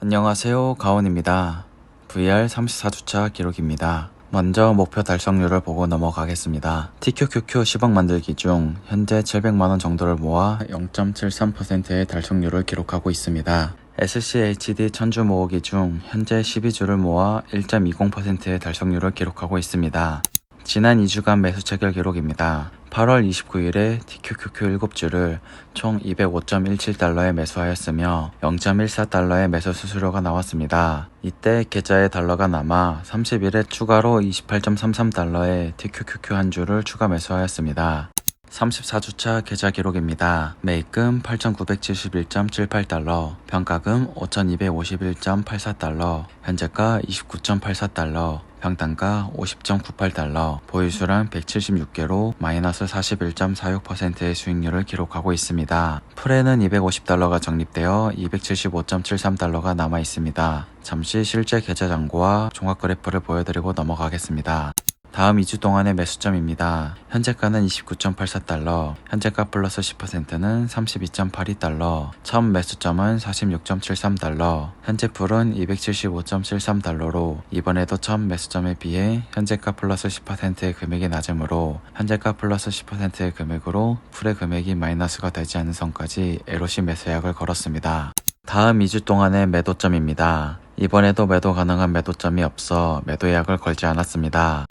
안녕하세요. 가온입니다. VR 34주차 기록입니다. 먼저 목표 달성률을 보고 넘어가겠습니다. TQQQ 10억 만들기 중 현재 700만원 정도를 모아 0.73%의 달성률을 기록하고 있습니다. SCHD 천주 모으기 중 현재 12주를 모아 1.20%의 달성률을 기록하고 있습니다. 지난 2주간 매수 체결 기록입니다. 8월 29일에 TQQQ 7주를 총 205.17달러에 매수하였으며 0.14달러의 매수 수수료가 나왔습니다. 이때 계좌에 달러가 남아 30일에 추가로 28.33달러의 TQQQ 한 주를 추가 매수하였습니다. 34주차 계좌 기록입니다. 매입금 8,971.78달러, 평가금 5,251.84달러, 현재가 29.84달러, 평단가 50.98달러, 보유수량 176개로 마이너스 41.46%의 수익률을 기록하고 있습니다. 풀에는 250달러가 적립되어 275.73달러가 남아 있습니다. 잠시 실제 계좌 잔고와 종합 그래프를 보여드리고 넘어가겠습니다. 다음 2주 동안의 매수점입니다. 현재가는 29.84달러, 현재가 플러스 10%는 32.82달러, 첫 매수점은 46.73달러, 현재 풀은 275.73달러로 이번에도 첫 매수점에 비해 현재가 플러스 10%의 금액이 낮으므로 현재가 플러스 10%의 금액으로 풀의 금액이 마이너스가 되지 않는 선까지 에로시 매수약을 걸었습니다. 다음 2주 동안의 매도점입니다. 이번에도 매도 가능한 매도점이 없어 매도약을 걸지 않았습니다.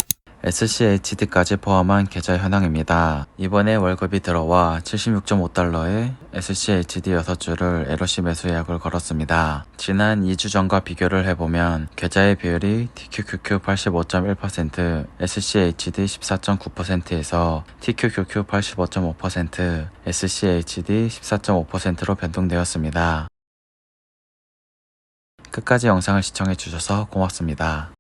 SCHD까지 포함한 계좌 현황입니다. 이번에 월급이 들어와 76.5달러에 SCHD 6주를 LOC 매수 예약을 걸었습니다. 지난 2주 전과 비교를 해보면 계좌의 비율이 TQQQ 85.1%, SCHD 14.9%에서 TQQQ 85.5%, SCHD 14.5%로 변동되었습니다. 끝까지 영상을 시청해 주셔서 고맙습니다.